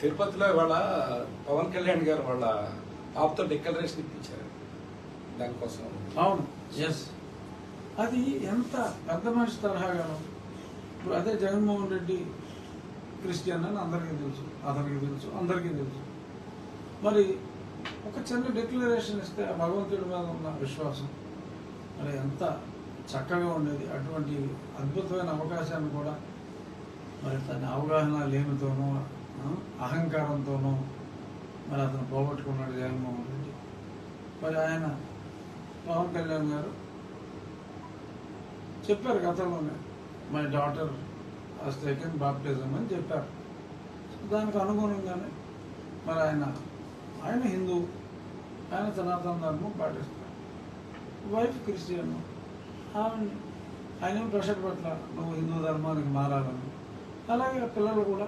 తిరుపతిలో ఇవాళ పవన్ కళ్యాణ్ గారు వాళ్ళ పాపతో డిక్లరేషన్ ఇప్పించారు. దానికోసం. అవును. ఎస్ అది ఎంత పెద్ద మనిషి తరహాగా ఇప్పుడు అదే జగన్మోహన్ రెడ్డి క్రిస్టియన్ అని అందరికీ తెలుసు అతనికి తెలుసు అందరికీ తెలుసు. మరి ఒక చిన్న డిక్లరేషన్ ఇస్తే భగవంతుడి మీద ఉన్న విశ్వాసం మరి ఎంత చక్కగా ఉండేది. అటువంటి అద్భుతమైన అవకాశాన్ని కూడా మరి తన అవగాహన లేమితోనూ అహంకారంతోనూ మరి అతను పోగొట్టుకున్నాడు జగన్మోహన్ రెడ్డి. మరి ఆయన పవన్ కళ్యాణ్ గారు చెప్పారు గతంలోనే my daughter has taken baptism అని చెప్పారు. దానికి అనుగుణంగానే మరి ఆయన ఆయన హిందూ ఆయన సనాతన ధర్మం పాటిస్తారు. వైఫ్ క్రిస్టియన్ ఆమె ఆయన ప్రెషర్ పట్ల నువ్వు హిందూ ధర్మానికి మారాలని? అలాగే పిల్లలు కూడా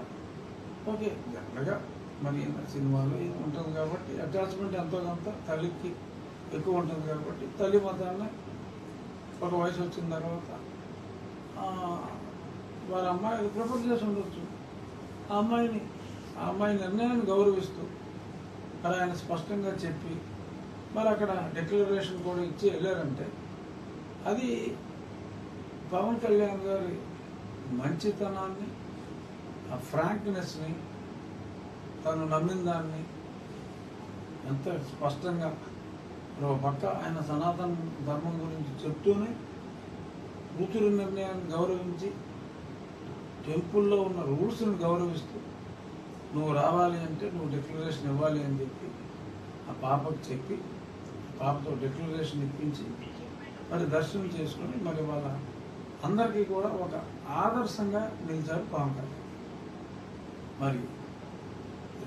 ఓకే. జనరల్గా మరి సినిమాలో ఏం ఉంటుంది కాబట్టి అటాచ్మెంట్ ఎంతో కొంత తల్లికి ఎక్కువ ఉంటుంది కాబట్టి తల్లి మతాన్ని ఒక వయసు వచ్చిన తర్వాత వారి వాళ్ళ అమ్మాయి ప్రిఫర్ చేసి ఉండొచ్చు. ఆ అమ్మాయిని ఆ అమ్మాయి నిర్ణయాన్ని గౌరవిస్తూ మరి ఆయన స్పష్టంగా చెప్పి మరి అక్కడ డిక్లరేషన్ కూడా ఇచ్చి వెళ్ళారంటే అది పవన్ కళ్యాణ్ గారి మంచితనాన్ని ఆ ఫ్రాంక్నెస్ని తను నమ్మిన దాన్ని ఎంత స్పష్టంగా ఒక పక్క ఆయన సనాతన ధర్మం గురించి చెప్తూనే కూతురు నిర్ణయాన్ని గౌరవించి టెంపుల్లో ఉన్న రూల్స్ని గౌరవిస్తూ నువ్వు రావాలి అంటే నువ్వు డిక్లరేషన్ ఇవ్వాలి అని చెప్పి ఆ పాపకు చెప్పి పాపతో డిక్లరేషన్ ఇప్పించి మరి దర్శనం చేసుకొని మరి వాళ్ళ అందరికీ కూడా ఒక ఆదర్శంగా నిలిచారు పవన్ కళ్యాణ్. మరి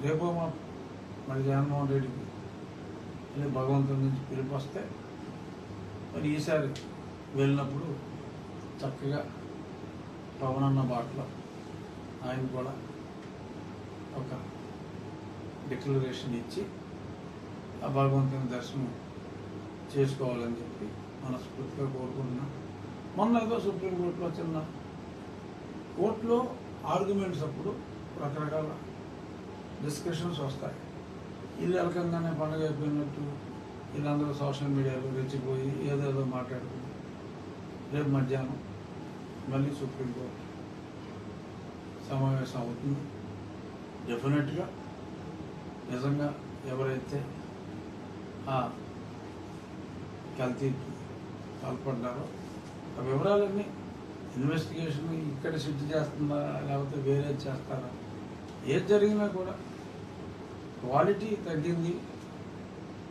రేపో మా మరి జగన్మోహన్ రెడ్డికి అదే భగవంతుడి నుంచి పిలుపు వస్తే మరి ఈసారి వెళ్ళినప్పుడు చక్కగా పవన్ అన్న బాటలో ఆయన కూడా ఒక డిక్లరేషన్ ఇచ్చి ఆ భగవంతుని దర్శనం చేసుకోవాలని చెప్పి మనస్ఫూర్తిగా కోరుకుంటున్నా. మొన్న ఏదో సుప్రీంకోర్టులో చిన్న కోర్టులో ఆర్గ్యుమెంట్స్ అప్పుడు రకరకాల డిస్కషన్స్ వస్తాయి. ఇది రకంగానే పండుగ అయిపోయినట్టు వీళ్ళందరూ సోషల్ మీడియాలో రెచ్చిపోయి ఏదేదో మాట్లాడుకుని రేపు మధ్యాహ్నం మళ్ళీ సుప్రీంకోర్టు సమావేశం అవుతుంది. డెఫినెట్గా నిజంగా ఎవరైతే ఆ కల్తీకి పాల్పడ్డారో ఆ వివరాలన్నీ ఇన్వెస్టిగేషన్ ఇక్కడ సిద్ధి చేస్తుందా లేకపోతే వేరే చేస్తారా ఏది జరిగినా కూడా క్వాలిటీ తగ్గింది.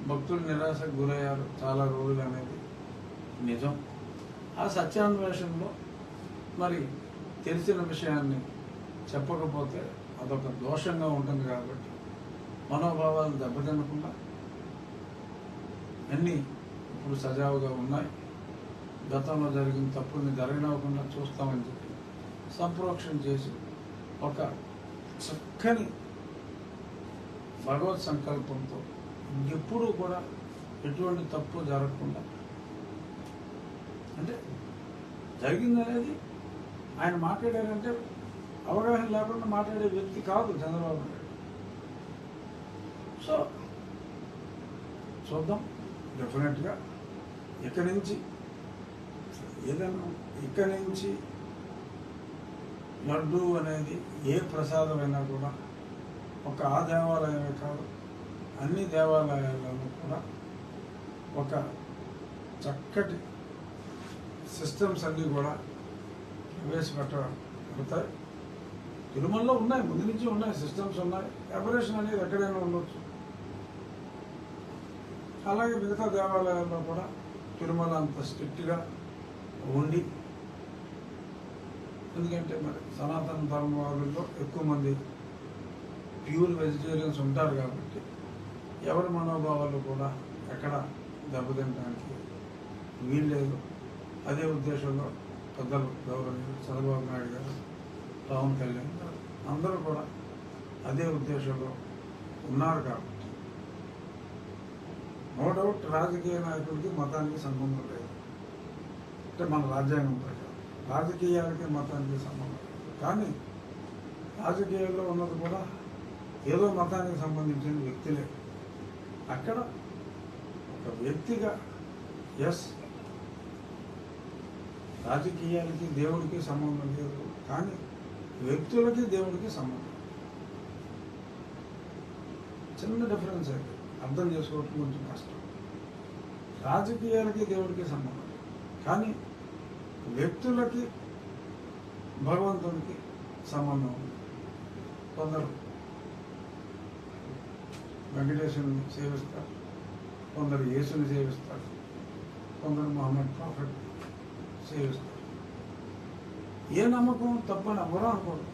భక్తులు నిరాశకు గురయ్యారు. చాలా రోజులు అనేది నిజం. ఆ సత్యాన్వేషణలో మరి తెలిసిన విషయాన్ని చెప్పకపోతే అదొక దోషంగా ఉంటుంది కాబట్టి మనోభావాలు దెబ్బతినకుండా అన్నీ ఇప్పుడు సజావుగా ఉన్నాయి. గతంలో జరిగిన తప్పుల్ని జరగనివ్వకుండా చూస్తామని చెప్పి సంప్రోక్షణ చేసి ఒక చక్కని భగవత్ సంకల్పంతో ఎప్పుడూ కూడా ఎటువంటి తప్పు జరగకుండా అంటే జరిగింది అనేది ఆయన మాట్లాడారంటే అవగాహన లేకుండా మాట్లాడే వ్యక్తి కాదు చంద్రబాబు నాయుడు. సో చూద్దాం. డెఫినెట్గా ఇక్కడి నుంచి ఏదైనా ఇక్కడి నుంచి లడ్డు అనేది ఏ ప్రసాదమైనా కూడా ఒక ఆ దేవాలయమే కాదు అన్ని దేవాలయాలను కూడా ఒక చక్కటి సిస్టమ్స్ అన్నీ కూడా ప్రవేశపెట్టబడతాయి తిరుమలలో ఉన్నాయి ముందు నుంచి ఉన్నాయి సిస్టమ్స్ ఉన్నాయి ఎపరేషన్ అనేది ఎక్కడైనా ఉండొచ్చు. అలాగే మిగతా దేవాలయాల్లో కూడా తిరుమల అంత స్ట్రిక్ట్గా ఉండి ఎందుకంటే మరి సనాతన ధర్మవాదుల్లో ఎక్కువ మంది ప్యూర్ వెజిటేరియన్స్ ఉంటారు కాబట్టి ఎవరి మనోభావాలు కూడా ఎక్కడ దెబ్బతినడానికి వీల్లేదు. అదే ఉద్దేశంలో పెద్దలు గౌరవనీయులు చంద్రబాబు నాయుడు గారు పవన్ కళ్యాణ్ గారు అందరూ కూడా అదే ఉద్దేశంలో ఉన్నారు కాబట్టి నో డౌట్ రాజకీయ నాయకుడికి మతానికి సంబంధం లేదు. అంటే మన రాజ్యాంగం రాజకీయాలకి మతానికి సంబంధం. కానీ రాజకీయాల్లో ఉన్నది కూడా ఏదో మతానికి సంబంధించిన వ్యక్తులే. అక్కడ ఒక వ్యక్తిగా ఎస్ రాజకీయాలకి దేవుడికి సంబంధం లేదు. కానీ వ్యక్తులకి దేవుడికి సంబంధం. చిన్న డిఫరెన్స్ అయితే అర్థం చేసుకోవటం కొంచెం కష్టం. రాజకీయాలకి దేవుడికి సంబంధం. కానీ వ్యక్తులకి భగవంతునికి సంబంధం ఉంది. కొందరు వెంకటేశ్వరుని సేవిస్తారు కొందరు యేసుని సేవిస్తారు కొందరు మహమ్మద్ ప్రాఫెట్ సేవిస్తారు. ఏ నమ్మకం తప్పని ఎవరో అనుకోరు.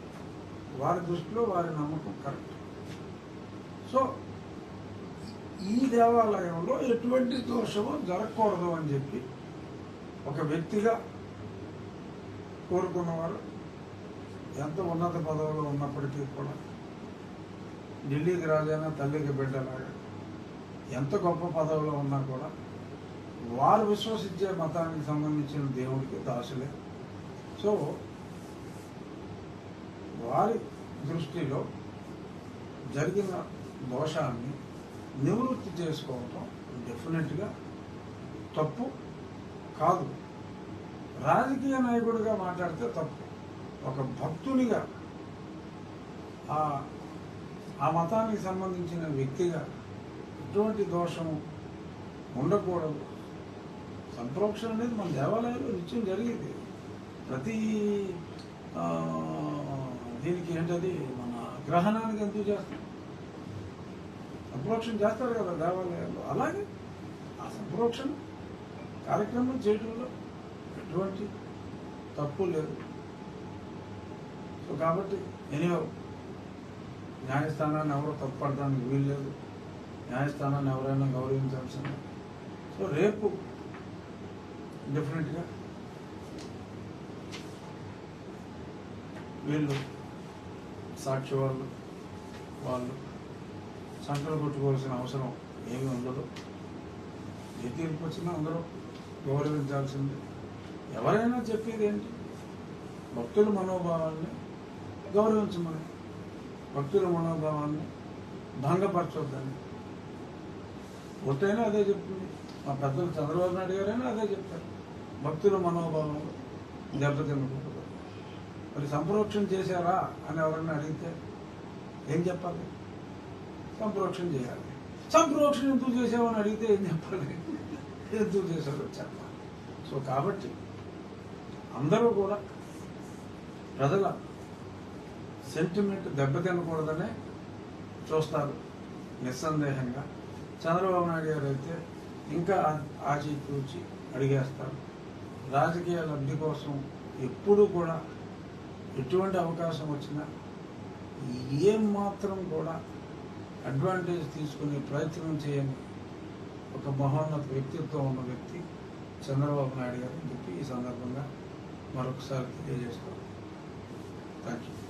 వారి దృష్టిలో వారి నమ్మకం కరెక్ట్. సో ఈ దేవాలయంలో ఎటువంటి దోషము జరగకూడదు అని చెప్పి ఒక వ్యక్తిగా కోరుకున్నవారు ఎంత ఉన్నత పదవిలో ఉన్నప్పటికీ కూడా ఢిల్లీకి రాజైనా తల్లికి బిడ్డలాగా ఎంత గొప్ప పదవిలో ఉన్నా కూడా వారు విశ్వసించే మతానికి సంబంధించిన దేవుడికి దాసులే. సో వారి దృష్టిలో జరిగిన దోషాన్ని నివృత్తి చేసుకోవటం డెఫినెట్గా తప్పు కాదు. రాజకీయ నాయకుడిగా మాట్లాడితే తప్పు. ఒక భక్తునిగా ఆ ఆ మతానికి సంబంధించిన వ్యక్తిగా ఎటువంటి దోషము ఉండకూడదు. సంప్రోక్షణ అనేది మన దేవాలయంలో నిత్యం జరిగేది. ప్రతి దీనికి ఏంటది? మన గ్రహణానికి ఎందుకు చేస్తాం? సంప్రోక్షణ చేస్తారు కదా దేవాలయాల్లో. అలాగే ఆ సంప్రోక్షణ కార్యక్రమం చేయడంలో ఎటువంటి తప్పు లేదు. సో కాబట్టి ఎనియో న్యాయస్థానాన్ని ఎవరో తప్పుపడడానికి వీలు లేదు. న్యాయస్థానాన్ని ఎవరైనా గౌరవించాల్సిందే. సో రేపు డెఫినెట్గా వీళ్ళు సాక్షి వాళ్ళు వాళ్ళు సంకలు కొట్టుకోవాల్సిన అవసరం ఏమీ ఉండదు. ఏ తీర్పు వచ్చినా అందరూ గౌరవించాల్సిందే. ఎవరైనా చెప్పేది ఏంటి? భక్తుల మనోభావాన్ని గౌరవించమని భక్తుల మనోభావాన్ని భంగపరచొద్దని. పూర్తయినా అదే చెప్తుంది. మా పెద్దలు చంద్రబాబు నాయుడు గారైనా అదే చెప్తారు. భక్తుల మనోభావాలు దెబ్బతినకూడదు మరి సంప్రోక్షణ చేశారా అని ఎవరన్నా అడిగితే ఏం చెప్పాలి? సంప్రోక్షణ చేయాలి. సంప్రోక్షణ ఎందుకు చేసావని అడిగితే ఏం చెప్పాలి? ఎందుకు చేశారో చెప్పాలి. సో కాబట్టి అందరూ కూడా ప్రజల సెంటిమెంట్ దెబ్బతినకూడదనే చూస్తారు నిస్సందేహంగా. చంద్రబాబు నాయుడు గారు అయితే ఇంకా ఆచితూచి అడిగేస్తారు. రాజకీయ లబ్ధి కోసం ఎప్పుడూ కూడా ఎటువంటి అవకాశం వచ్చినా ఏం మాత్రం కూడా అడ్వాంటేజ్ తీసుకునే ప్రయత్నం చేయని ఒక మహోన్నత వ్యక్తిత్వం ఉన్న వ్యక్తి చంద్రబాబు నాయుడు గారు చెప్పి ఈ సందర్భంగా మరొకసారి తెలియజేస్తాను. Thank you